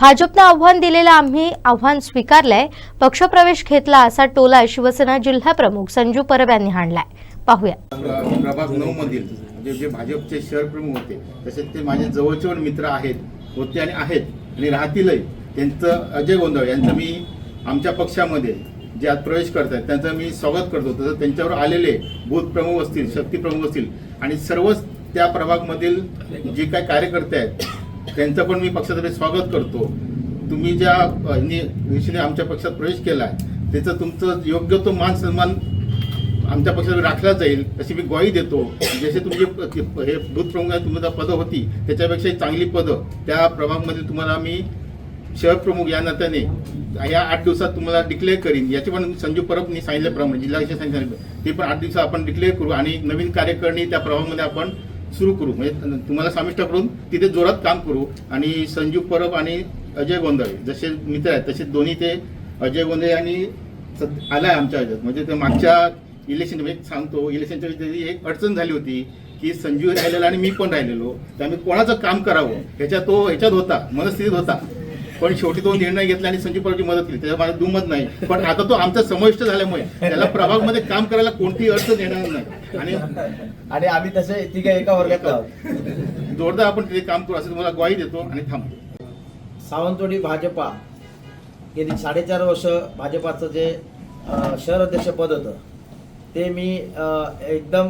भाजपनं आव्हान दिलेलं आम्ही आव्हान स्वीकारलंय पक्षप्रवेश घेतला असा टोला शिवसेना जिल्हा प्रमुख संजू परब यांनी हाणलाय. पाहूया. प्रभाग नऊ मधील जे जे भाजपचे शहर प्रमुख होते तसेच ते माझे जवळचे पण मित्र आहेत होते आणि आहेत आणि राहतीलही. त्यांचं अजय गोंधळ यांचं मी आमच्या पक्षामध्ये जे आज प्रवेश करत आहेत त्यांचं मी स्वागत करतो. तसं त्यांच्यावर आलेले बूथ प्रमुख असतील शक्ती प्रमुख असतील आणि सर्वच त्या प्रभागमधील जे काही कार्यकर्ते आहेत त्यांचं पण मी पक्षातर्फे स्वागत करतो. तुम्ही ज्या दिशेने आमच्या पक्षात प्रवेश केला आहे त्याचं तुमचं योग्य तो मान सन्मान आमच्या पक्षात राखला जाईल अशी मी ग्वाही देतो. जसे तुमचे हे बूथ प्रमुख तुमचा पदं होती त्याच्यापेक्षा चांगली पदं. त्या प्रभागमध्ये तुम्हाला मी शहर प्रमुख या नात्याने या आठ दिवसात तुम्हाला डिक्लेअर करीन. याची पण संजू परबनी सांगितल्याप्रमाणे जिल्हा विषय सांगितलं. ते पण आठ दिवसात आपण डिक्लेअर करू आणि नवीन कार्यकारिणी त्या प्रभागामध्ये आपण सुरू करू. म्हणजे तुम्हाला समाविष्ट करून तिथे जोरात काम करू. आणि संजीव परब आणि अजय गोंधळे जसे मित्र आहेत तसे दोन्ही ते अजय गोंधळे आणि सद- आलाय आमच्या ह्याच्यात. म्हणजे ते मागच्या इलेक्शन सांगतो इलेक्शनच्या वेळी एक अडचण झाली होती की संजीव राहिलेला आणि मी पण राहिलेलो. त्यामुळे कोणाचं काम करावं? ह्याच्यात तो ह्याच्यात होता मनस्थितीत होता. पण शेवटी तो निर्णय घेतला आणि संजीव परबची मदत केली. त्याच्या माझं दुमत नाही. पण आता तो आमचा समाविष्ट झाल्यामुळे त्याला प्रभागमध्ये काम करायला कोणतीही अडचण येणार नाही. आणि आणि आम्ही तसे तिघे एका वर्गात आहोत. जोरदार आपण तिथे काम करू असं तुम्हाला ग्वाही देतो आणि थांबतो सावंतवाडी भाजपा गेली साडेचार वर्ष भाजपाचं जे शहर अध्यक्षपद होतं ते मी एकदम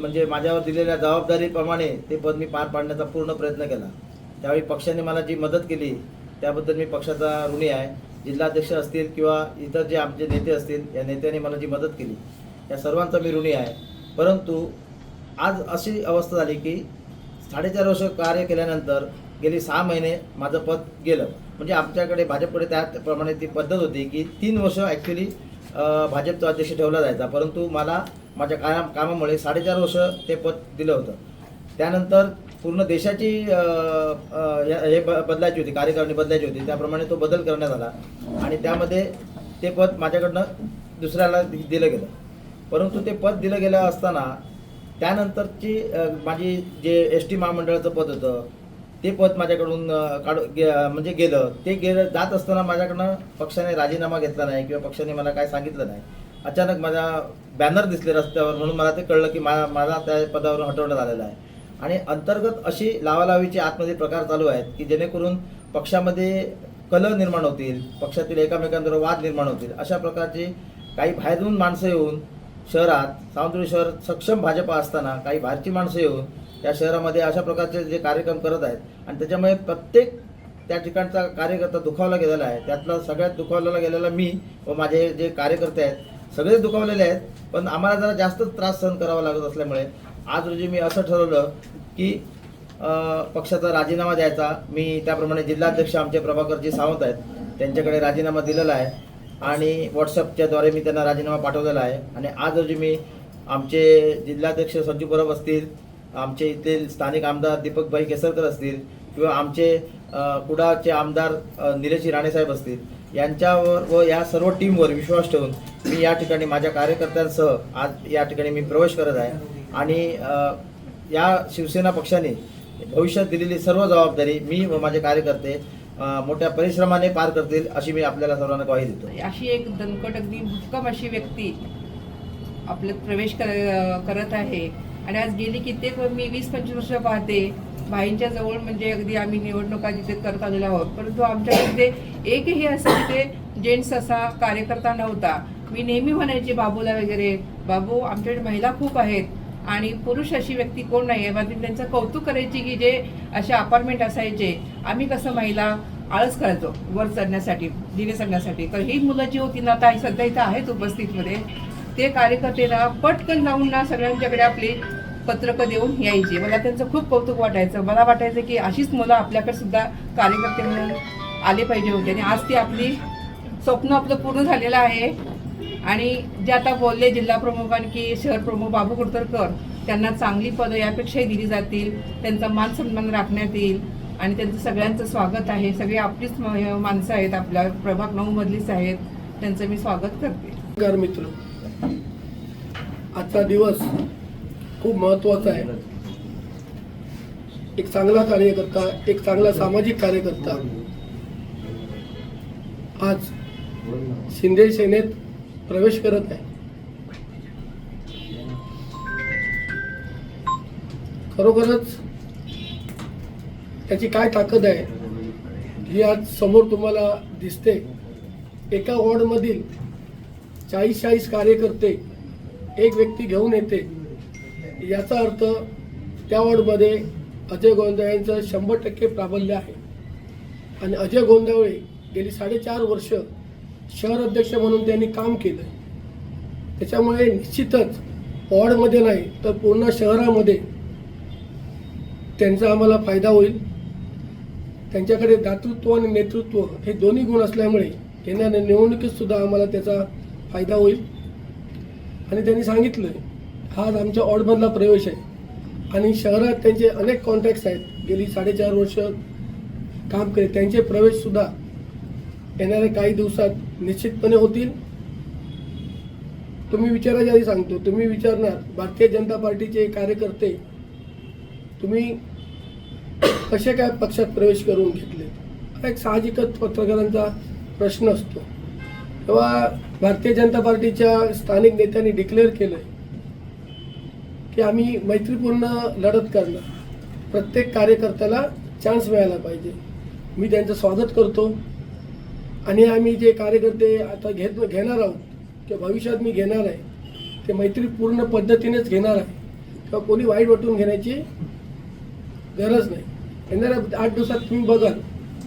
म्हणजे माझ्यावर दिलेल्या जबाबदारीप्रमाणे ते पद मी पार पाडण्याचा पूर्ण प्रयत्न केला. त्यावेळी पक्षाने मला जी मदत केली त्याबद्दल मी पक्षाचा ऋणी आहे. जिल्हाध्यक्ष असतील किंवा इतर जे आमचे नेते असतील या नेत्यांनी मला जी मदत केली या सर्वांचा मी ऋणी आहे. परंतु आज अशी अवस्था झाली की साडेचार वर्ष कार्य केल्यानंतर गेली सहा महिने माझं पद गेलं. म्हणजे आमच्याकडे भाजपकडे त्याप्रमाणे ती पद्धत होती की तीन वर्ष ॲक्च्युली भाजपचा अध्यक्ष ठेवला जायचा. परंतु मला माझ्या काम कामामुळे साडेचार वर्ष ते पद दिलं होतं. त्यानंतर पूर्ण देशाची या- हे बदलायची होती कार्यकारिणी बदलायची होती. त्याप्रमाणे तो बदल करण्यात आला. आणि त्यामध्ये ते पद माझ्याकडनं दुसऱ्याला दिलं गेलं. परंतु ते पद दिलं गेलं असताना त्यानंतरची माझी जे एस टी महामंडळाचं पद होतं ते पद माझ्याकडून काढू गे म्हणजे गेलं. ते गेलं जात असताना माझ्याकडनं पक्षाने राजीनामा घेतला नाही किंवा पक्षाने मला काय सांगितलं नाही. अचानक माझा बॅनर दिसले रस्त्यावर म्हणून मला ते कळलं की मा मला त्या पदावरून हटवण्यात आलेलं आहे. आणि अंतर्गत अशी लावालावीचे आतमध्ये प्रकार चालू आहेत की जेणेकरून पक्षामध्ये कलह निर्माण होतील पक्षातील एकामेकांबरोबर वाद निर्माण होतील अशा प्रकारची काही बाहेरून माणसं येऊन शहरात सावंतवाडी शहर सक्षम भाजपा असताना काही बाहेरची माणसं येऊन त्या शहरामध्ये अशा प्रकारचे जे कार्यक्रम करत आहेत आणि त्याच्यामुळे प्रत्येक त्या ठिकाणचा कार्यकर्ता दुखावला गेलेला आहे. त्यातला सगळ्यात दुखावलेला गेलेला मी व माझे जे कार्यकर्ते आहेत सगळेच दुखावलेले आहेत. पण आम्हाला जरा जास्त त्रास सहन करावा लागत असल्यामुळे आज रोजी मी असं ठरवलं की पक्षाचा राजीनामा द्यायचा. मी त्याप्रमाणे जिल्हाध्यक्ष आमचे प्रभाकरजी सावंत आहेत. त्यांच्याकडे राजीनामा दिलेला आहे. आणि व्हॉट्सअपच्या द्वारे मी त्यांना राजीनामा पाठवलेला आहे. आणि आज रोजी मी आमचे जिल्हाध्यक्ष संजू परब असतील आमचे इथले स्थानिक आमदार दीपकभाई केसरकर असतील किंवा आमचे कुडाचे आमदार निलेश राणेसाहेब असतील यांच्यावर व या सर्व टीमवर विश्वास ठेवून मी या ठिकाणी माझ्या कार्यकर्त्यांसह आज या ठिकाणी मी प्रवेश करत आहे. आणि या शिवसेना पक्षाने भविष्यात दिलेली सर्व जबाबदारी मी व माझे कार्यकर्ते मोठ्या परिश्रमाने पार करतील अशी मी आपल्याला सर्वांना ग्वाही देतो. म्हणजे अशी एक दणकट अगदी भक्कम अशी व्यक्ती आपल्यात प्रवेश कर- करत आहे. आणि आज गेली कित्येक मी वीस पंचवीस वर्ष पाहते भाईंच्या जवळ म्हणजे अगदी आम्ही निवडणुका जिथे करत आलेलो आहोत. परंतु आमच्याकडे एकही असा तिथे जेंट्स असा कार्यकर्ता नव्हता. मी नेहमी म्हणायचे बाबूला वगैरे बाबू आमच्याकडे महिला खूप आहेत. आणि पुरुष अशी व्यक्ती कोण नाही आहे माझी त्यांचं कौतुक करायची की जे असे अपार्टमेंट असायचे. आम्ही कसं महिला आळस करायचो वर चढण्यासाठी दिवे चढण्यासाठी. तर ही मुलं जी होती ना आता सध्या इथं आहेत उपस्थितमध्ये. ते कार्यकर्ते ना पटकन जाऊन ना सगळ्यांच्याकडे आपली पत्रकं देऊन यायची. मला त्यांचं खूप कौतुक वाटायचं. मला वाटायचं की अशीच मुलं आपल्याकडे सुद्धा कार्यकर्ते म्हणून आले पाहिजे होते. आणि आज ती आपली स्वप्न आपलं पूर्ण झालेलं आहे. आणि जे आता बोलले जिल्हा प्रमुख आणखी की शहर प्रमुख बाबू कुडतरकर त्यांना चांगली पदं यापेक्षाही दिली जातील त्यांचा मान सन्मान राखण्यात येईल आणि त्यांचं सगळ्यांचं स्वागत आहे. सगळे आपलीच म- माणसं आहेत आपल्या प्रभाग नऊ मधलीच आहेत. त्यांचं मी स्वागत करते. मित्र. आजचा दिवस खूप महत्त्वाचा आहे. एक चांगला कार्यकर्ता एक चांगला सामाजिक कार्यकर्ता. आज शिंदे सेनेत प्रवेश करत आहे. खरोखरच त्याची काय ताकद आहे ही आज समोर तुम्हाला दिसते. एका वॉर्डमधील चाळीस चाळीस कार्यकर्ते एक व्यक्ती घेऊन येते. याचा अर्थ त्या वॉर्डमध्ये अजय गोंधळे यांचं शंभर टक्के प्राबल्य आहे. आणि अजय गोंधळे गेली साडेचार वर्ष शहर अध्यक्ष म्हणून त्यांनी काम केलं. त्याच्यामुळे निश्चितच वॉर्डमध्ये नाही तर पूर्ण शहरामध्ये त्यांचा आम्हाला फायदा होईल. त्यांच्याकडे दातृत्व आणि नेतृत्व हे दोन्ही गुण असल्यामुळे त्यांना निवडणुकीतसुद्धा आम्हाला त्याचा फायदा होईल. आणि त्यांनी सांगितलं हा आमच्या ऑडमधला प्रवेश आहे. आणि शहरात त्यांचे अनेक कॉन्टॅक्ट्स आहेत. गेली साडेचार वर्ष काम केले. त्यांचे प्रवेशसुद्धा येणाऱ्या काही दिवसात निश्चितपणे होतील. तुम्ही विचारायच्या आधी सांगतो. तुम्ही विचारणार भारतीय जनता पार्टीचे कार्यकर्ते तुम्ही कसे काय पक्षात प्रवेश करून घेतले? हा एक साहजिकच पत्रकारांचा प्रश्न असतो. तेव्हा भारतीय जनता पार्टीच्या स्थानिक नेत्यांनी डिक्लेअर केलं की आम्ही मैत्रीपूर्ण लढत करणार. प्रत्येक कार्यकर्त्याला चान्स मिळायला पाहिजे. मी त्यांचं स्वागत करतो. आणि आम्ही जे कार्यकर्ते आता घेत घेणार आहोत किंवा भविष्यात मी घेणार आहे ते मैत्रीपूर्ण पद्धतीनेच घेणार आहे. किंवा कोणी वाईट वाटून घेण्याची गरज नाही. येणाऱ्या आठ दिवसात तुम्ही बघाल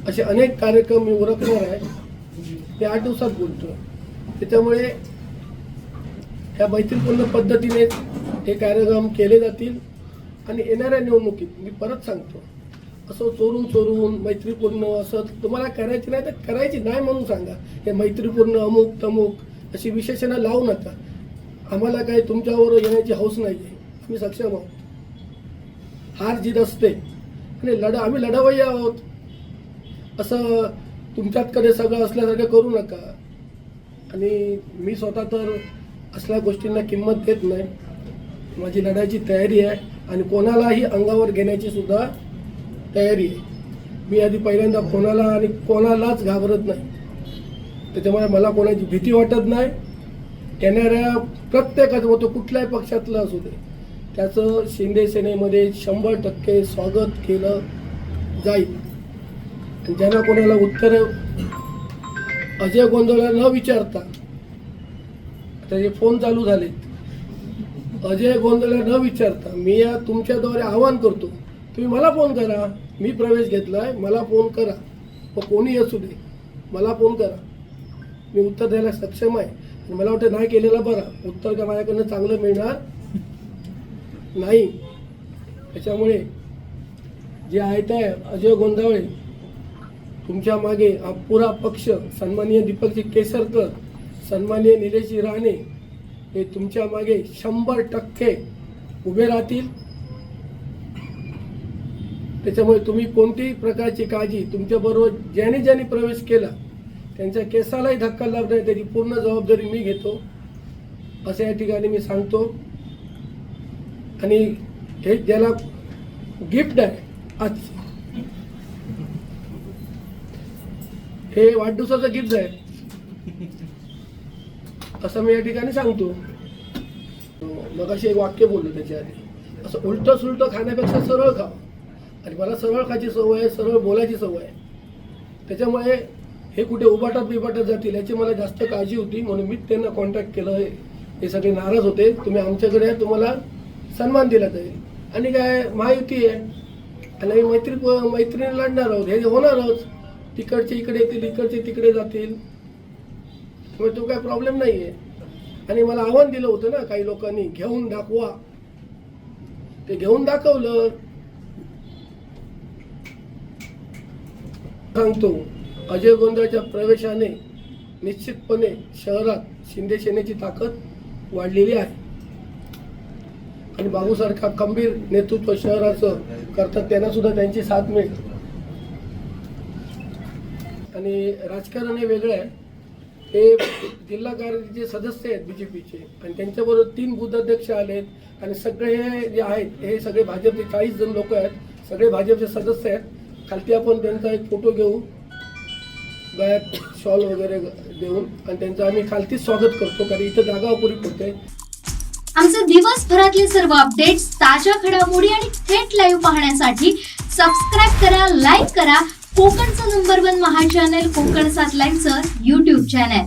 असे अनेक कार्यक्रम मी उरकणार आहे. ते आठ दिवसात बोलतो त्याच्यामुळे ह्या मैत्रीपूर्ण पद्धतीने हे कार्यक्रम केले जातील. आणि येणाऱ्या निवडणुकीत मी परत सांगतो. असं चोरून चोरून मैत्रीपूर्ण असं तुम्हाला करायची नाही तर करायची नाही म्हणून सांगा. हे मैत्रीपूर्ण अमुक तमुक अशी विशेषणं लावू नका. आम्हाला काही तुमच्यावर येण्याची हौस नाही आहे आम्ही सक्षम आहोत. हार जीत असते. आणि लढा आम्ही लढावही आहोत. असं तुमच्यात कधी सगळं असल्यासारखं करू नका. आणि मी स्वतः तर असल्या गोष्टींना किंमत देत नाही. माझी लढायची तयारी आहे. आणि कोणालाही अंगावर घेण्याची सुद्धा तयारी आहे. मी आधी पहिल्यांदा कोणाला आणि कोणालाच घाबरत नाही. त्याच्यामुळे मला कोणाची भीती वाटत नाही. येणाऱ्या प्रत्येकाचं तो कुठल्याही पक्षातलं असू दे. त्याचं शिंदे सेनेमध्ये शंभर टक्के स्वागत केलं जाईल. आणि ज्यांना कोणाला उत्तर अजय गोंधळला न विचारता त्याचे फोन चालू झालेत. अजय गोंधळला न विचारता मी या तुमच्याद्वारे आवाहन करतो तुम्ही मला फोन करा. मी प्रवेश घेतलाय मला फोन करा. मग कोणी असू दे. मला फोन करा. मी उत्तर द्यायला सक्षम आहे. आणि मला वाटतं नाही केलेला बरा. उत्तर का माझ्याकडनं चांगलं मिळणार नाही. त्याच्यामुळे जे आहे अजय गोंधळे तुमच्या मागे पुरा पक्ष सन्माननीय दीपकजी केसरकर सन्माननीय निलेशजी राणे हे तुमच्या मागे शंभर टक्के उभे राहतील. त्याच्यामुळे तुम्ही कोणतीही प्रकारची काळजी तुमच्याबरोबर ज्याने ज्याने प्रवेश केला त्यांच्या केसालाही धक्का लागणार त्याची पूर्ण जबाबदारी मी घेतो. असं या ठिकाणी मी सांगतो. आणि हे ज्याला गिफ्ट आहे आज. हे वाढदिवसाचं गिफ्ट आहे. असं मी या ठिकाणी सांगतो. मग अशी एक वाक्य बोललो त्याच्या आधी. असं उलट सुलट खाण्यापेक्षा सरळ खा आणि मला सरळ खायची सवय आहे सरळ बोलायची सवय आहे. त्याच्यामुळे हे कुठे उभाटात बिबाटात जातील याची मला जास्त काळजी होती. म्हणून मी त्यांना कॉन्टॅक्ट केलं. हे सगळे नाराज होते. तुम्ही आमच्याकडे तुम्हाला सन्मान दिला जाईल. आणि काय महायुती आहे आणि आम्ही मैत्री मैत्रीने लढणार आहोत. हे होणारच तिकडचे इकडे येतील इकडचे तिकडे जातील. त्यामुळे तो काय प्रॉब्लेम नाही आहे आणि मला आव्हान दिलं होतं ना काही लोकांनी घेऊन दाखवा. ते घेऊन दाखवलं. सांगतो अजय गोंधळच्या प्रवेशाने निश्चितपणे शहरात शिंदे सेनेची ताकद वाढलेली आहे. आणि बाबूसारखा खंबीर नेतृत्व शहराचं करतात त्यांना सुद्धा त्यांची साथ मिळेल. आणि राजकारण हे वेगळं आहे. हे जिल्हा कार्यचे सदस्य आहेत बी जे पीचे आणि त्यांच्याबरोबर तीन बुद्धाध्यक्ष अध्यक्ष आलेत. आणि सगळे हे जे आहेत हे सगळे भाजपचे चाळीस जण लोक आहेत. सगळे भाजपचे सदस्य आहेत. खालती आपण त्यांचा एक फोटो घेऊ. गळ्यात शॉल वगैरे देऊन. आणि त्यांचं आम्ही खालतीच स्वागत करतो कारण इथं जागा अपुरी पडते. आमचे दिवसभरातले सर्व अपडेट्स ताज्या घडामोडी आणि थेट लाईव्ह पाहण्यासाठी सबस्क्राईब करा लाईक करा. कोकणचं नंबर वन महा चॅनल कोकण सात लाईनचं युट्यूब चॅनल